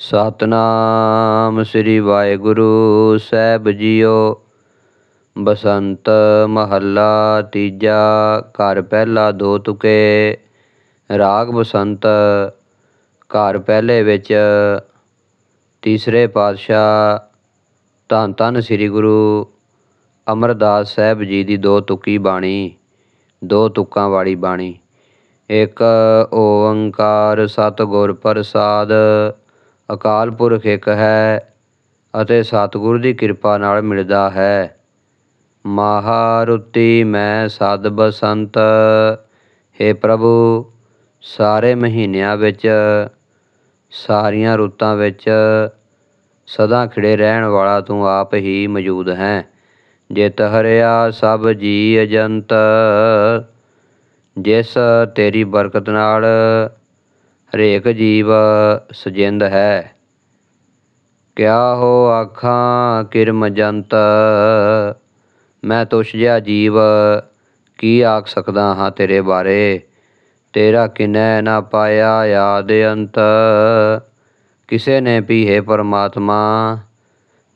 ਸਤਨਾਮ ਸ੍ਰੀ ਵਾਹਿਗੁਰੂ ਸਾਹਿਬ ਜੀਓ। ਬਸੰਤ ਮਹੱਲਾ ਤੀਜਾ, ਘਰ ਪਹਿਲਾ ਦੋ ਤੁਕੇ। ਰਾਗ ਬਸੰਤ, ਘਰ ਪਹਿਲੇ ਵਿੱਚ। ਤੀਸਰੇ ਪਾਤਸ਼ਾਹ ਧੰਨ ਧੰਨ ਸ੍ਰੀ ਗੁਰੂ ਅਮਰਦਾਸ ਸਾਹਿਬ ਜੀ ਦੀ ਦੋ ਤੁਕੀ ਬਾਣੀ, ਦੋ ਤੁਕਾਂ ਵਾਲੀ ਬਾਣੀ। ਇੱਕ ਓੰਕਾਰ ਸਤਿਗੁਰ ਪ੍ਰਸਾਦ ਅਕਾਲ ਪੁਰਖ ਇੱਕ ਹੈ ਅਤੇ ਸਤਿਗੁਰ ਦੀ ਕਿਰਪਾ ਨਾਲ ਮਿਲਦਾ ਹੈ। ਮਹਾਰੁਤੀ ਮੈਂ ਸਦ ਬਸੰਤ। हे ਪ੍ਰਭੂ, ਸਾਰੇ ਮਹੀਨਿਆਂ ਵਿੱਚ, ਸਾਰੀਆਂ ਰੁੱਤਾਂ ਵਿੱਚ, ਸਦਾ ਖਿੜੇ ਰਹਿਣ ਵਾਲਾ ਤੂੰ ਆਪ ਹੀ ਮੌਜੂਦ ਹੈ। ਜਿਤ ਹਰਿਆ ਸਭ ਜੀ ਅਜੰਤ ਜਿਸ ਤੇਰੀ ਬਰਕਤ ਨਾਲ ਹਰੇਕ ਜੀਵ ਸਜਿੰਦ ਹੈ। ਕਿਆ ਹੋ ਆਖਾਂ ਕਿਰਮ ਜੰਤ ਮੈਂ ਤੁਛ ਜਿਹਾ ਜੀਵ ਕੀ ਆਖ ਸਕਦਾ ਹਾਂ ਤੇਰੇ ਬਾਰੇ? ਤੇਰਾ ਕਿਨੈ ਨਾ ਪਾਇਆ ਯਾਦ ਅੰਤ? ਕਿਸੇ ਨੇ ਵੀ ਹੈ ਪਰਮਾਤਮਾ,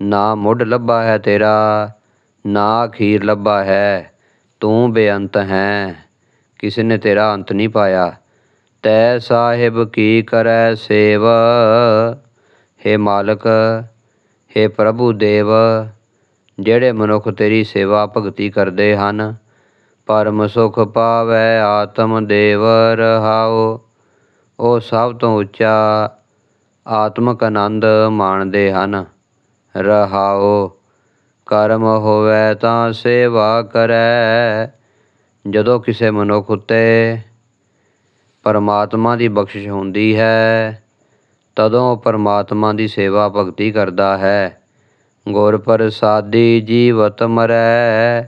ਨਾ ਮੁੱਢ ਲੱਭਾ ਹੈ ਤੇਰਾ, ਨਾ ਅਖੀਰ ਲੱਭਾ ਹੈ। ਤੂੰ ਬੇਅੰਤ ਹੈ, ਕਿਸੇ ਨੇ ਤੇਰਾ ਅੰਤ ਨਹੀਂ ਪਾਇਆ। ਤੈ ਸਾਹਿਬ ਕੀ ਕਰੈ ਸੇਵ? हे ਮਾਲਕ हे ਪ੍ਰਭੂ ਦੇਵ, ਜਿਹੜੇ ਮਨੁੱਖ ਤੇਰੀ ਸੇਵਾ ਭਗਤੀ ਕਰਦੇ ਹਨ, ਪਰਮ ਸੁਖ ਪਾਵੈ ਆਤਮ ਦੇਵ ਰਹਾਉ। ਉਹ ਸਭ ਤੋਂ ਉੱਚਾ ਆਤਮਕ ਆਨੰਦ ਮਾਣਦੇ ਹਨ। ਰਹਾਉ, ਕਰਮ ਹੋਵੇ ਤਾਂ ਸੇਵਾ ਕਰੈ। ਜਦੋਂ ਕਿਸੇ ਮਨੁੱਖ ਉੱਤੇ ਪਰਮਾਤਮਾ ਦੀ ਬਖਸ਼ਿਸ਼ ਹੁੰਦੀ ਹੈ, ਤਦੋਂ ਪਰਮਾਤਮਾ ਦੀ ਸੇਵਾ ਭਗਤੀ ਕਰਦਾ ਹੈ। ਗੁਰ ਪ੍ਰਸਾਦੀ ਜੀਵਤ ਮਰੈ,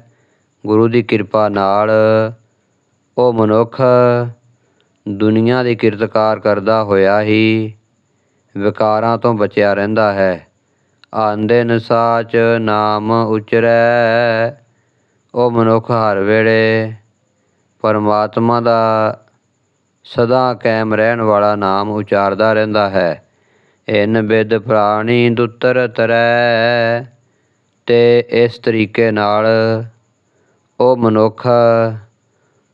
ਗੁਰੂ ਦੀ ਕਿਰਪਾ ਨਾਲ ਉਹ ਮਨੁੱਖ ਦੁਨੀਆ ਦੀ ਕਿਰਤਕਾਰ ਕਰਦਾ ਹੋਇਆ ਹੀ ਵਿਕਾਰਾਂ ਤੋਂ ਬਚਿਆ ਰਹਿੰਦਾ ਹੈ। ਆਂਦੇ ਸਾਚ ਨਾਮ ਉਚਰੈ, ਉਹ ਮਨੁੱਖ ਹਰ ਵੇਲੇ ਪਰਮਾਤਮਾ ਦਾ ਸਦਾ ਕਾਇਮ ਰਹਿਣ ਵਾਲਾ ਨਾਮ ਉਚਾਰਦਾ ਰਹਿੰਦਾ ਹੈ। ਇਨ ਬਿਦ ਪ੍ਰਾਣੀ ਦੁੱਤਰ ਤਰੈ। ਤੇ ਇਸ ਤਰੀਕੇ ਨਾਲ ਉਹ ਮਨੁੱਖ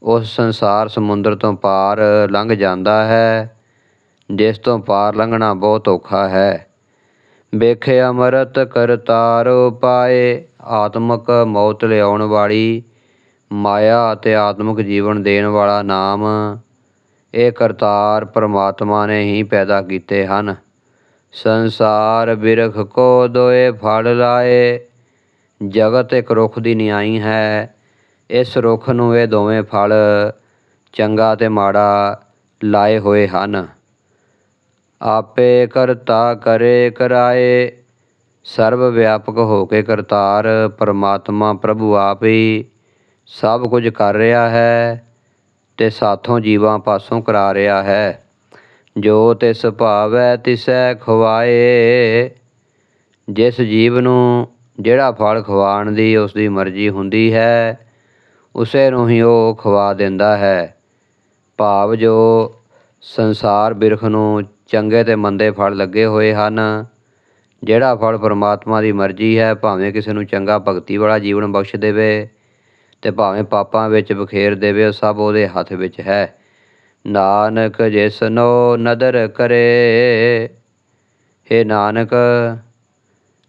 ਉਸ ਸੰਸਾਰ ਸਮੁੰਦਰ ਤੋਂ ਪਾਰ ਲੰਘ ਜਾਂਦਾ ਹੈ, ਜਿਸ ਤੋਂ ਪਾਰ ਲੰਘਣਾ ਬਹੁਤ ਔਖਾ ਹੈ। ਵੇਖੇ ਅਮਰਤ ਕਰਤਾਰ ਪਾਏ, ਆਤਮਕ ਮੌਤ ਲਿਆਉਣ ਵਾਲੀ ਮਾਇਆ ਅਤੇ ਆਤਮਿਕ ਜੀਵਨ ਦੇਣ ਵਾਲਾ ਨਾਮ ਇਹ ਕਰਤਾਰ ਪ੍ਰਮਾਤਮਾ ਨੇ ਹੀ ਪੈਦਾ ਕੀਤੇ ਹਨ। ਸੰਸਾਰ ਬਿਰਖ ਕੋ ਦੋਏ ਫਲ ਲਾਏ। ਜਗਤ ਇੱਕ ਰੁੱਖ ਦੀ ਨਿਆਈ ਹੈ। ਇਸ ਰੁੱਖ ਨੂੰ ਇਹ ਦੋਵੇਂ ਫਲ ਚੰਗਾ ਤੇ ਮਾੜਾ ਲਾਏ ਹੋਏ ਹਨ। ਆਪੇ ਕਰਤਾ ਕਰੇ ਕਰਾਏ। ਸਰਵ ਵਿਆਪਕ ਹੋ ਕੇ ਕਰਤਾਰ ਪਰਮਾਤਮਾ ਪ੍ਰਭੂ ਆਪ ਹੀ ਸਭ ਕੁਝ ਕਰ ਰਿਹਾ ਹੈ। ਤੇ ਸਾਥੋਂ ਜੀਵਾਂ ਪਾਸੋਂ ਕਰਾ ਰਿਹਾ ਹੈ। ਜੋ ਤਿਸ ਭਾਵੈ ਤਿਸੈ ਖਵਾਏ। ਜਿਸ ਜੀਵ ਨੂੰ ਜਿਹੜਾ ਫਲ ਖਵਾਣ ਦੀ ਉਸ ਦੀ ਮਰਜ਼ੀ ਹੁੰਦੀ ਹੈ, ਉਸੇ ਨੂੰ ਹੀ ਉਹ ਖਵਾ ਦਿੰਦਾ ਹੈ। ਭਾਵ ਜੋ ਸੰਸਾਰ ਬਿਰਖ ਨੂੰ ਚੰਗੇ ਤੇ ਮੰਦੇ ਫਲ ਲੱਗੇ ਹੋਏ ਹਨ, ਜਿਹੜਾ ਫਲ ਪਰਮਾਤਮਾ ਦੀ ਮਰਜ਼ੀ ਹੈ, ਭਾਵੇਂ ਕਿਸੇ ਨੂੰ ਚੰਗਾ ਭਗਤੀ ਵਾਲਾ ਜੀਵਨ ਬਖਸ਼ ਦੇਵੇ ਤੇ ਭਾਵੇਂ ਪਾਪਾਂ ਵਿੱਚ ਬਖੇਰ ਦੇਵੇ, ਉਹ ਸਭ ਉਹਦੇ ਹੱਥ ਵਿੱਚ ਹੈ। ਨਾਨਕ ਜਿਸਨੋ ਨਦਰ ਕਰੇ हे ਨਾਨਕ,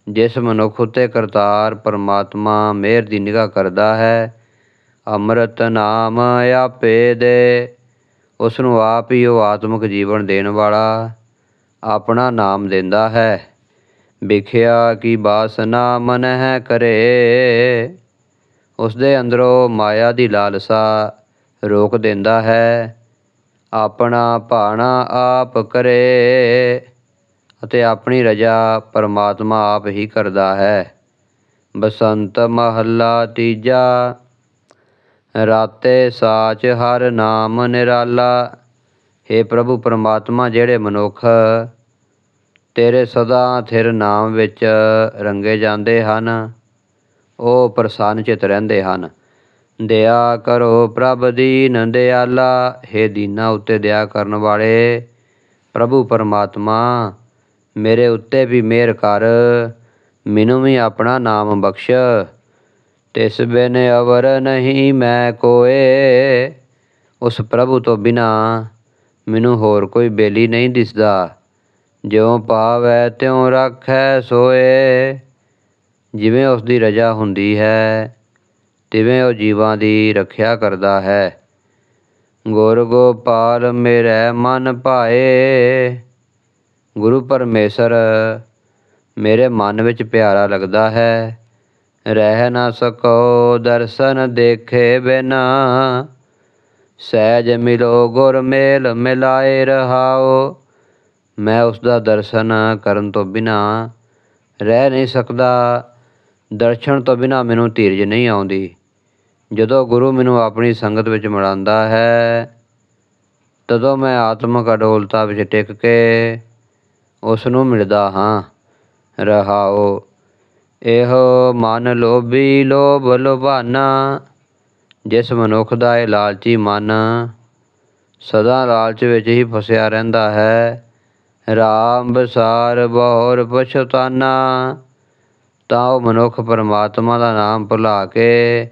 ਜਿਸ ਮਨੁੱਖ ਉਤੇ ਕਰਤਾਰ ਪਰਮਾਤਮਾ ਮਿਹਰ ਦੀ ਨਿਗਾਹ ਕਰਦਾ ਹੈ, ਅੰਮ੍ਰਿਤ ਨਾਮ ਆਪੇ ਦੇ ਉਸ ਨੂੰ ਆਪ ਹੀ ਉਹ ਆਤਮਿਕ ਜੀਵਨ ਦੇਣ ਵਾਲਾ ਆਪਣਾ ਨਾਮ ਦਿੰਦਾ ਹੈ। ਵਿਖਿਆ ਕੀ ਬਾਸਨਾ ਮਨ ਹੈ ਕਰੇ। ਉਸ ਦੇ ਅੰਦਰੋਂ ਮਾਇਆ ਦੀ ਲਾਲਸਾ ਰੋਕ ਦਿੰਦਾ ਹੈ। ਆਪਣਾ ਭਾਣਾ ਆਪ ਕਰੇ ਅਤੇ ਆਪਣੀ ਰਜਾ ਪਰਮਾਤਮਾ ਆਪ ਹੀ ਕਰਦਾ ਹੈ। ਬਸੰਤ ਮਹੱਲਾ ਤੀਜਾ, ਰਾਤੇ ਸਾਚ ਹਰ ਨਾਮ ਨਿਰਾਲਾ। हे ਪ੍ਰਭੂ ਪਰਮਾਤਮਾ, ਜਿਹੜੇ ਮਨੁੱਖ ਤੇਰੇ ਸਦਾ ਥਿਰ ਨਾਮ ਵਿੱਚ ਰੰਗੇ ਜਾਂਦੇ ਹਨ ਉਹ ਪ੍ਰਸੰਨ ਚਿਤ ਰਹਿੰਦੇ ਹਨ। ਦਇਆ ਕਰੋ ਪ੍ਰਭ ਦੀਨ ਦਿਆਲਾ हे ਦੀਨਾ ਉੱਤੇ ਦਇਆ ਕਰਨ ਵਾਲੇ। ਪ੍ਰਭੂ ਪਰਮਾਤਮਾ, ਮੇਰੇ ਉੱਤੇ ਵੀ ਮਿਹਰ ਕਰ, ਮੈਨੂੰ ਵੀ ਆਪਣਾ ਨਾਮ ਬਖਸ਼। ਤਿਸ ਬਿਨ ਅਵਰ ਨਹੀਂ ਮੈਂ ਕੋਏ। ਉਸ ਪ੍ਰਭੂ ਤੋਂ ਬਿਨਾ ਮੈਨੂੰ ਹੋਰ ਕੋਈ ਬੇਲੀ ਨਹੀਂ ਦਿਸਦਾ। ਜਿਉ ਪਾਵੈ ਤਿਉ ਰੱਖੈ ਸੋਏ। ਜਿਵੇਂ ਉਸ ਦੀ ਰਜਾ ਹੁੰਦੀ ਹੈ, ਤਿਵੇਂ ਉਹ ਜੀਵਾਂ ਦੀ ਰੱਖਿਆ ਕਰਦਾ ਹੈ। ਗੁਰ ਗੋਪਾਲ ਮੇਰੇ ਮਨ ਭਾਏ, ਗੁਰੂ ਪਰਮੇਸ਼ਰ ਮੇਰੇ ਮਨ ਵਿੱਚ ਪਿਆਰਾ ਲੱਗਦਾ ਹੈ। ਰਹਿ ਨਾ ਸਕੋ ਦਰਸ਼ਨ ਦੇਖੇ ਬਿਨਾ, ਸਹਿਜ ਮਿਲੋ ਗੁਰ ਮੇਲ ਮਿਲਾਏ ਰਹਾਓ। ਮੈਂ ਉਸ ਦਾ ਦਰਸ਼ਨ ਕਰਨ ਤੋਂ ਬਿਨਾ ਰਹਿ ਨਹੀਂ ਸਕਦਾ। ਦਰਸ਼ਨ ਤੋਂ ਬਿਨਾਂ ਮੈਨੂੰ ਧੀਰਜ ਨਹੀਂ ਆਉਂਦੀ। ਜਦੋਂ ਗੁਰੂ ਮੈਨੂੰ ਆਪਣੀ ਸੰਗਤ ਵਿੱਚ ਮਿਲਾਉਂਦਾ ਹੈ, ਤਦੋਂ ਮੈਂ ਆਤਮਿਕ ਅਡੋਲਤਾ ਵਿੱਚ ਟਿਕ ਕੇ ਉਸ ਨੂੰ ਮਿਲਦਾ ਹਾਂ। ਰਹਾਓ, ਇਹੋ ਮਨ ਲੋਭੀ ਲੋਭ ਲੋਭਾਨਾ, ਜਿਸ ਮਨੁੱਖ ਦਾ ਇਹ ਲਾਲਚੀ ਮਨ ਸਦਾ ਲਾਲਚ ਵਿੱਚ ਹੀ ਫਸਿਆ ਰਹਿੰਦਾ ਹੈ। ਰਾਮ ਬਸਾਰ ਬਹੁਰ ਪਛਤਾਨਾ। ਤਾਂ ਉਹ ਮਨੁੱਖ ਪਰਮਾਤਮਾ ਦਾ ਨਾਮ ਭੁਲਾ ਕੇ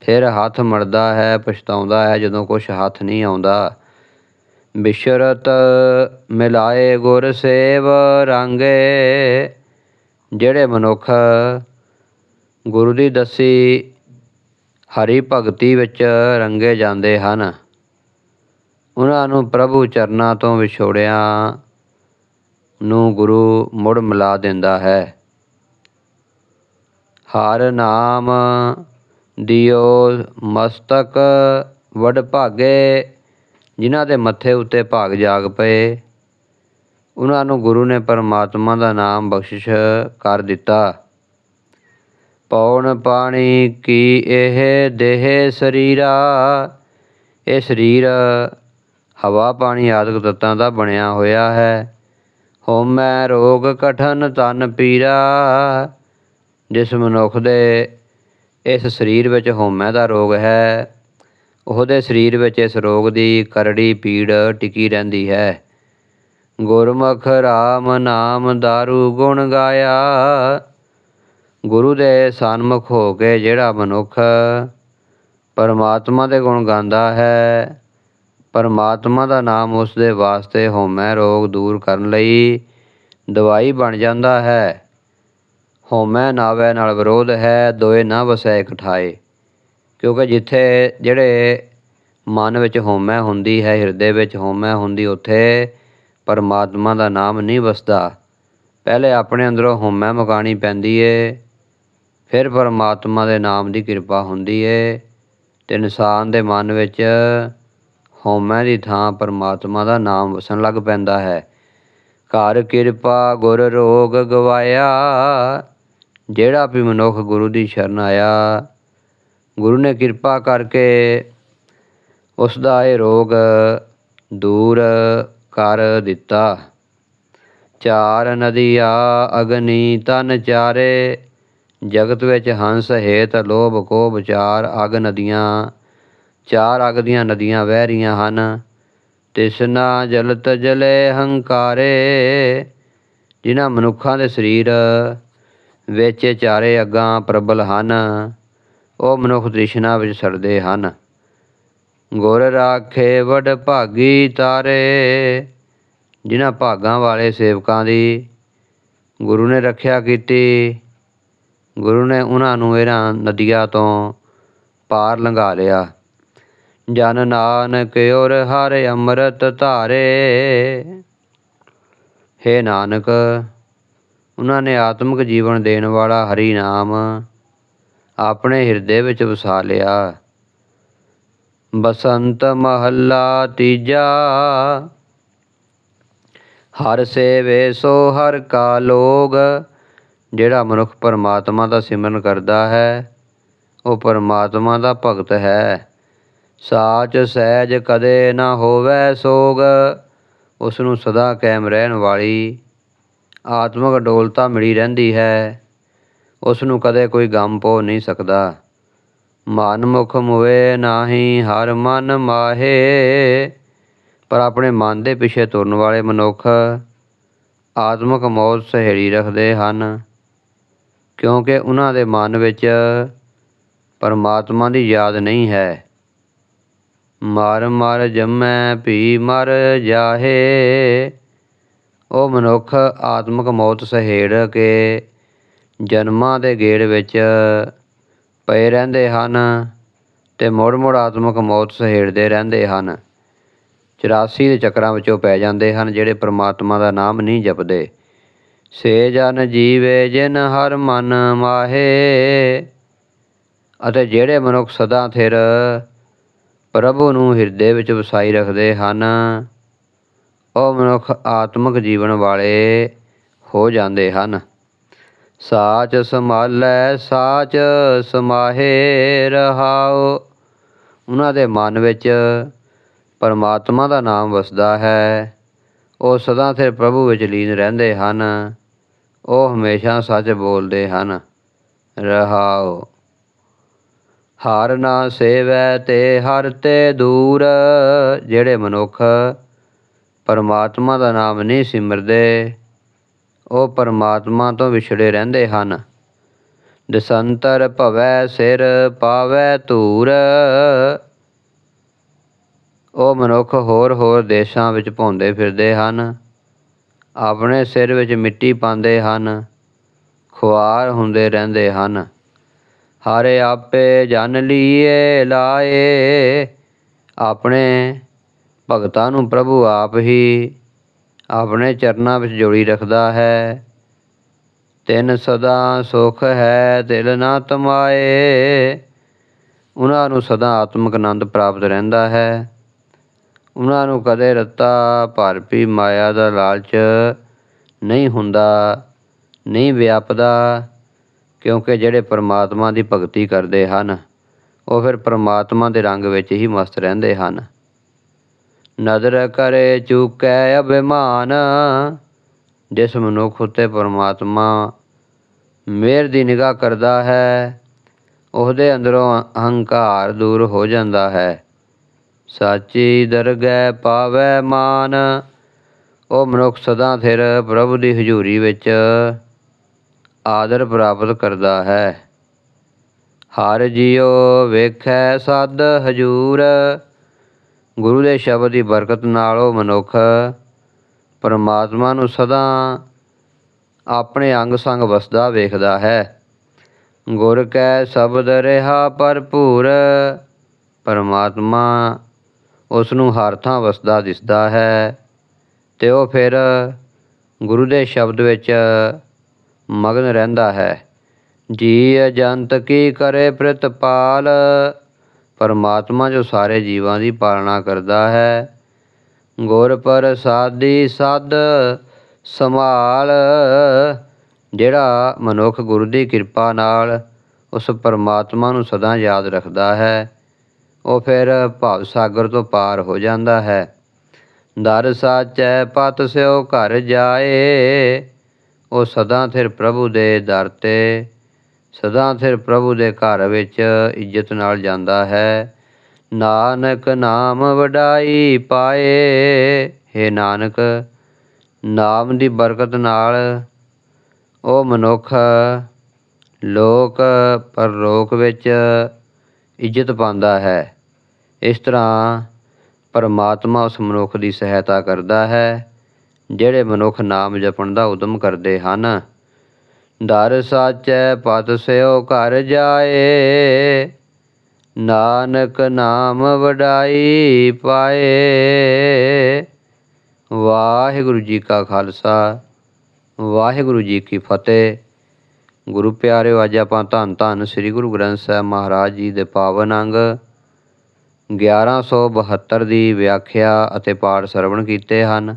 ਫਿਰ ਹੱਥ ਮੜਦਾ ਹੈ, ਪਛਤਾਉਂਦਾ ਹੈ, ਜਦੋਂ ਕੁਛ ਹੱਥ ਨਹੀਂ ਆਉਂਦਾ। ਬਿਸ਼ਰਤ ਮਿਲਾਏ ਗੁਰ ਸੇਵ ਰੰਗੇ, ਜਿਹੜੇ ਮਨੁੱਖ ਗੁਰੂ ਦੀ ਦਸੀ ਹਰੀ ਭਗਤੀ ਵਿੱਚ ਰੰਗੇ ਜਾਂਦੇ ਹਨ। ਉਹਨਾਂ ਨੂੰ ਪ੍ਰਭੂ ਚਰਨਾਂ ਤੋਂ ਵਿਛੋੜਿਆਂ ਨੂੰ ਗੁਰੂ ਮੁੜ ਮਿਲਾ ਦਿੰਦਾ ਹੈ। ਹਰ ਨਾਮ ਦਿਓ ਮਸਤਕ ਵਡ ਭਾਗੇ, ਜਿਨ੍ਹਾਂ ਦੇ ਮੱਥੇ ਉੱਤੇ ਭਾਗ ਜਾਗ ਪਏ। ਉਹਨਾਂ ਨੂੰ ਗੁਰੂ ਨੇ ਪਰਮਾਤਮਾ ਦਾ ਨਾਮ ਬਖਸ਼ਿਸ਼ ਕਰ ਦਿੱਤਾ। ਪੌਣ ਪਾਣੀ ਕੀ ਇਹ ਦੇਹ ਸਰੀਰਾ? ਇਹ ਸਰੀਰ ਹਵਾ ਪਾਣੀ ਆਦਿਕ ਤੱਤਾਂ ਦਾ ਬਣਿਆ ਹੋਇਆ ਹੈ। ਹੋਮੈ ਰੋਗ ਕਠਨ ਤਨ ਪੀਰਾ। ਜਿਸ ਮਨੁੱਖ ਦੇ ਇਸ ਸਰੀਰ ਵਿੱਚ ਹੋਮੈ ਦਾ ਰੋਗ ਹੈ, ਉਹਦੇ ਸਰੀਰ ਵਿੱਚ ਇਸ ਰੋਗ ਦੀ ਕਰੜੀ ਪੀੜ ਟਿਕੀ ਰਹਿੰਦੀ ਹੈ। ਗੁਰਮੁਖ ਰਾਮ ਨਾਮ ਦਾਰੂ ਗੁਣ ਗਾਇਆ, ਗੁਰੂ ਦੇ ਸਨਮੁਖ ਹੋ ਕੇ ਜਿਹੜਾ ਮਨੁੱਖ ਪਰਮਾਤਮਾ ਦੇ ਗੁਣ ਗਾਉਂਦਾ ਹੈ, ਪਰਮਾਤਮਾ ਦਾ ਨਾਮ ਉਸ ਦੇ ਵਾਸਤੇ ਹਉਮੈ ਰੋਗ ਦੂਰ ਕਰਨ ਲਈ ਦਵਾਈ ਬਣ ਜਾਂਦਾ ਹੈ। ਹਉਮੈ ਨਾਵੇ ਨਾਲ ਵਿਰੋਧ ਹੈ, ਦੋਏ ਨਾ ਵਸੈ ਇਕਠਾਏ ਕਿਉਂਕਿ ਜਿੱਥੇ ਜਿਹੜੇ ਮਨ ਵਿੱਚ ਹਉਮੈ ਹੁੰਦੀ ਹੈ, ਹਿਰਦੇ ਵਿੱਚ ਹਉਮੈ ਹੁੰਦੀ, ਉੱਥੇ ਪਰਮਾਤਮਾ ਦਾ ਨਾਮ ਨਹੀਂ ਵਸਦਾ। ਪਹਿਲੇ ਆਪਣੇ ਅੰਦਰੋਂ ਹਉਮੈ ਮਕਾਣੀ ਪੈਂਦੀ ਏ, ਫਿਰ ਪਰਮਾਤਮਾ ਦੇ ਨਾਮ ਦੀ ਕਿਰਪਾ ਹੁੰਦੀ ਏ। ਤੇ ਇਨਸਾਨ ਦੇ ਮਨ ਵਿੱਚ ਹਉਮੈ ਦੀ ਥਾਂ ਪਰਮਾਤਮਾ ਦਾ ਨਾਮ ਵਸਣ ਲੱਗ ਪੈਂਦਾ ਹੈ। ਘਰ ਕਿਰਪਾ, ਗੁਰ ਰੋਗ ਗਵਾਇਆ ਜਿਹੜਾ ਵੀ ਮਨੁੱਖ ਗੁਰੂ ਦੀ ਸ਼ਰਨ ਆਇਆ, ਗੁਰੂ ਨੇ ਕਿਰਪਾ ਕਰਕੇ ਉਸ ਦਾ ਇਹ ਰੋਗ ਦੂਰ ਕਰ ਦਿੱਤਾ। ਚਾਰ ਨਦੀਆਂ ਅਗਨੀ ਤਨ ਚਾਰੇ, ਜਗਤ ਵਿੱਚ ਹੰਸ ਹੇਤ ਲੋਭ ਕੋ ਵਿਚਾਰ ਅਗ ਨਦੀਆਂ, ਚਾਰ ਅਗ ਦੀਆਂ ਨਦੀਆਂ ਵਹਿ ਰਹੀਆਂ ਹਨ। ਤਿਸਨਾ ਜਲਤ ਜਲੇ ਹੰਕਾਰੇ, ਜਿਨ੍ਹਾਂ ਮਨੁੱਖਾਂ ਦੇ ਸਰੀਰ ਵਿੱਚ ਚਾਰੇ ਅੱਗਾਂ ਪ੍ਰਬਲ ਹਨ, ਉਹ ਮਨੁੱਖ ਤ੍ਰਿਸ਼ਨਾ ਵਿੱਚ ਸੜਦੇ ਹਨ। ਗੁਰ ਰਾਖੇ ਵਡ ਭਾਗੀ ਤਾਰੇ, ਜਿਨ੍ਹਾਂ ਭਾਗਾਂ ਵਾਲੇ ਸੇਵਕਾਂ ਦੀ ਗੁਰੂ ਨੇ ਰੱਖਿਆ ਕੀਤੀ, ਗੁਰੂ ਨੇ ਉਹਨਾਂ ਨੂੰ ਇਹਨਾਂ ਨਦੀਆਂ ਤੋਂ ਪਾਰ ਲੰਘਾ ਲਿਆ। ਜਨ ਨਾਨਕ ਔਰ ਹਰ ਅੰਮ੍ਰਿਤ ਧਾਰੇ, ਹੇ ਨਾਨਕ ਉਹਨਾਂ ਨੇ ਆਤਮਿਕ ਜੀਵਨ ਦੇਣ ਵਾਲਾ ਹਰੀ ਨਾਮ ਆਪਣੇ ਹਿਰਦੇ ਵਿੱਚ ਵਸਾ ਲਿਆ। ਬਸੰਤ ਮਹੱਲਾ ਤੀਜਾ। ਹਰ ਸੇਵੇ ਸੋ ਹਰ ਕਾ ਲੋਗ। ਜਿਹੜਾ ਮਨੁੱਖ ਪਰਮਾਤਮਾ ਦਾ ਸਿਮਰਨ ਕਰਦਾ ਹੈ, ਉਹ ਪਰਮਾਤਮਾ ਦਾ ਭਗਤ ਹੈ। ਸਾਚ ਸਹਿਜ ਕਦੇ ਨਾ ਹੋਵੇ ਸੋਗ। ਉਸ ਨੂੰ ਸਦਾ ਕਾਇਮ ਰਹਿਣ ਵਾਲੀ ਆਤਮਿਕ ਡੋਲਤਾ ਮਿਲੀ ਰਹਿੰਦੀ ਹੈ। ਉਸ ਨੂੰ ਕਦੇ ਕੋਈ ਗਮ ਪੋ ਨਹੀਂ ਸਕਦਾ। ਮਨ ਮੁਖ ਮੁਏ ਨਾਹੀ, ਹਰ ਮਨ ਮਾਹੇ। ਪਰ ਆਪਣੇ ਮਨ ਦੇ ਪਿੱਛੇ ਤੁਰਨ ਵਾਲੇ ਮਨੁੱਖ ਆਤਮਿਕ ਮੌਤ ਸਹੇੜੀ ਰੱਖਦੇ ਹਨ। ਕਿਉਂਕਿ ਉਹਨਾਂ ਦੇ ਮਨ ਵਿੱਚ ਪਰਮਾਤਮਾ ਦੀ ਯਾਦ ਨਹੀਂ ਹੈ। ਮਰ ਮਰ ਜੰਮੈ ਪੀ ਮਰ ਜਾਹੇ। ਉਹ ਮਨੁੱਖ ਆਤਮਿਕ ਮੌਤ ਸਹੇੜ ਕੇ ਜਨਮਾਂ ਦੇ ਗੇੜ ਵਿੱਚ ਪਏ ਰਹਿੰਦੇ ਹਨ ਤੇ ਮੁੜ ਮੁੜ ਆਤਮਿਕ ਮੌਤ ਸਹੇੜਦੇ ਰਹਿੰਦੇ ਹਨ। 84 ਦੇ ਚੱਕਰਾਂ ਵਿੱਚੋਂ ਪੈ ਜਾਂਦੇ ਹਨ ਜਿਹੜੇ ਪ੍ਰਮਾਤਮਾ ਦਾ ਨਾਮ ਨਹੀਂ ਜਪਦੇ। ਸੇ ਜਨ ਜੀਵੇ ਜਿਨ ਹਰ ਮਨ ਮਾਹੇ ਅਤੇ ਜਿਹੜੇ ਮਨੁੱਖ ਸਦਾ ਥਿਰ ਪ੍ਰਭੂ ਨੂੰ ਹਿਰਦੇ ਵਿੱਚ ਵਸਾਈ ਰੱਖਦੇ ਹਨ ਉਹ ਮਨੁੱਖ ਆਤਮਿਕ ਜੀਵਨ ਵਾਲੇ ਹੋ ਜਾਂਦੇ ਹਨ। ਸਾਚ ਸੰਭਾਲੈ, ਸਾਚ ਸਮਾਹੇ ਰਹਾਓ ਉਹਨਾਂ ਦੇ ਮਨ ਵਿੱਚ ਪਰਮਾਤਮਾ ਦਾ ਨਾਮ ਵਸਦਾ ਹੈ। ਉਹ ਸਦਾ ਸਿਰ ਪ੍ਰਭੂ ਵਿੱਚ ਲੀਨ ਰਹਿੰਦੇ ਹਨ। ਉਹ ਹਮੇਸ਼ਾ ਸੱਚ ਬੋਲਦੇ ਹਨ। ਰਹਾਓ ਹਰ ਨਾ ਸੇਵੈ ਤੇ ਹਰ ਤੇ ਦੂਰ। ਜਿਹੜੇ ਮਨੁੱਖ ਪਰਮਾਤਮਾ ਦਾ ਨਾਮ ਨਹੀਂ ਸਿਮਰਦੇ। ਉਹ ਪਰਮਾਤਮਾ ਤੋਂ ਵਿਛੜੇ ਰਹਿੰਦੇ ਹਨ। ਦਸੰਤਰ ਭਵੈ ਸਿਰ ਪਾਵੈ ਧੂਰ। ਉਹ ਮਨੁੱਖ ਹੋਰ ਹੋਰ ਦੇਸ਼ਾਂ ਵਿੱਚ ਭੌਂਦੇ ਫਿਰਦੇ ਹਨ। ਆਪਣੇ ਸਿਰ ਵਿੱਚ ਮਿੱਟੀ ਪਾਉਂਦੇ ਹਨ। ਖੁਆਰ ਹੁੰਦੇ ਰਹਿੰਦੇ ਹਨ। ਹਾਰੇ ਆਪੇ ਜਨ ਲੀਏ ਲਾਏ। ਆਪਣੇ ਭਗਤਾਂ ਨੂੰ ਪ੍ਰਭੂ ਆਪ ਹੀ ਆਪਣੇ ਚਰਨਾਂ ਵਿੱਚ ਜੋੜੀ ਰੱਖਦਾ ਹੈ। ਤਿੰਨ ਸਦਾ ਸੁਖ ਹੈ ਦਿਲ ਨਾ ਤਮਾਏ। ਉਹਨਾਂ ਨੂੰ ਸਦਾ ਆਤਮਿਕ ਆਨੰਦ ਪ੍ਰਾਪਤ ਰਹਿੰਦਾ ਹੈ। ਉਹਨਾਂ ਨੂੰ ਕਦੇ ਰੱਤਾ ਭਰਪੀ ਮਾਇਆ ਦਾ ਲਾਲਚ ਨਹੀਂ ਹੁੰਦਾ, ਨਹੀਂ ਵਿਆਪਦਾ, ਕਿਉਂਕਿ ਜਿਹੜੇ ਪਰਮਾਤਮਾ ਦੀ ਭਗਤੀ ਕਰਦੇ ਹਨ, ਉਹ ਫਿਰ ਪਰਮਾਤਮਾ ਦੇ ਰੰਗ ਵਿੱਚ ਹੀ ਮਸਤ ਰਹਿੰਦੇ ਹਨ। ਨਦਰ ਕਰੇ ਚੁਕੈ ਅਭਿਮਾਨ, ਜਿਸ ਮਨੁੱਖ ਉਤੇ ਪਰਮਾਤਮਾ ਮਿਹਰ ਦੀ ਨਿਗਾਹ ਕਰਦਾ ਹੈ, ਉਹਦੇ ਅੰਦਰੋਂ ਅਹੰਕਾਰ ਦੂਰ ਹੋ ਜਾਂਦਾ ਹੈ। ਸਾਚੀ ਦਰਗਹਿ ਪਾਵੈ ਮਾਨ, ਉਹ ਮਨੁੱਖ ਸਦਾ ਥਿਰ ਪ੍ਰਭੂ ਦੀ ਹਜ਼ੂਰੀ ਵਿੱਚ ਆਦਰ ਪ੍ਰਾਪਤ ਕਰਦਾ ਹੈ। ਹਰ ਜੀਉ ਵੇਖੈ ਸਦ ਹਜੂਰ ਗੁਰੂ ਦੇ ਸ਼ਬਦ ਦੀ ਬਰਕਤ ਨਾਲ ਉਹ ਮਨੁੱਖ ਪਰਮਾਤਮਾ ਨੂੰ ਸਦਾ ਆਪਣੇ ਅੰਗ ਸੰਗ ਵਸਦਾ ਵੇਖਦਾ ਹੈ। ਗੁਰ ਕੈ ਸ਼ਬਦ ਰਹਾ ਭਰਪੂਰ, ਪਰਮਾਤਮਾ ਉਸ ਨੂੰ ਹਰ ਥਾਂ ਵਸਦਾ ਦਿਸਦਾ ਹੈ ਤੇ ਉਹ ਫਿਰ ਗੁਰੂ ਦੇ ਸ਼ਬਦ ਵਿੱਚ ਮਗਨ ਰਹਿੰਦਾ ਹੈ। ਜੀ ਅਜੰਤ ਕੀ ਕਰੇ ਪ੍ਰਤਪਾਲ ਪਰਮਾਤਮਾ ਜੋ ਸਾਰੇ ਜੀਵਾਂ ਦੀ ਪਾਲਣਾ ਕਰਦਾ ਹੈ। ਗੁਰ ਪ੍ਰਸਾਦੀ ਸਦ ਸੰਭਾਲ, ਜਿਹੜਾ ਮਨੁੱਖ ਗੁਰੂ ਦੀ ਕਿਰਪਾ ਨਾਲ ਉਸ ਪਰਮਾਤਮਾ ਨੂੰ ਸਦਾ ਯਾਦ ਰੱਖਦਾ ਹੈ, ਉਹ ਫਿਰ ਭਵ ਸਾਗਰ ਤੋਂ ਪਾਰ ਹੋ ਜਾਂਦਾ ਹੈ। ਦਰ ਸਾਚੈ ਪਤ ਸਿਓ ਘਰ ਜਾਏ, ਉਹ ਸਦਾ ਫਿਰ ਪ੍ਰਭੂ ਦੇ ਦਰ ਤੇ ਸਦਾ ਸਿਰ ਪ੍ਰਭੂ ਦੇ ਘਰ ਵਿੱਚ ਇੱਜ਼ਤ ਨਾਲ ਜਾਂਦਾ ਹੈ। ਨਾਨਕ ਨਾਮ ਵਡਾਈ ਪਾਏ। हे ਨਾਨਕ, ਨਾਮ ਦੀ ਬਰਕਤ ਨਾਲ ਉਹ ਮਨੁੱਖ, ਲੋਕ ਪਰਲੋਕ ਵਿੱਚ ਇੱਜ਼ਤ ਪਾਉਂਦਾ ਹੈ। ਇਸ ਤਰ੍ਹਾਂ ਪਰਮਾਤਮਾ ਉਸ ਮਨੁੱਖ ਦੀ ਸਹਾਇਤਾ ਕਰਦਾ ਹੈ, ਜਿਹੜੇ ਮਨੁੱਖ ਨਾਮ ਜਪਣ ਦਾ ਉਦਮ ਕਰਦੇ ਹਨ। ਦਰ ਸਾਚੈ ਪਤ ਸਿਓ ਘਰ ਜਾਏ। ਨਾਨਕ ਨਾਮ ਵਡਾਈ ਪਾਏ। ਵਾਹਿਗੁਰੂ ਜੀ ਕਾ ਖਾਲਸਾ, ਵਾਹਿਗੁਰੂ ਜੀ ਕੀ ਫਤਿਹ। ਗੁਰੂ ਪਿਆਰਿਓ, ਅੱਜ ਆਪਾਂ ਧੰਨ ਧੰਨ ਸ੍ਰੀ ਗੁਰੂ ਗ੍ਰੰਥ ਸਾਹਿਬ ਮਹਾਰਾਜ ਜੀ ਦੇ ਪਾਵਨ ਅੰਗ 1172 ਦੀ ਵਿਆਖਿਆ ਅਤੇ ਪਾਠ ਸਰਵਣ ਕੀਤੇ ਹਨ।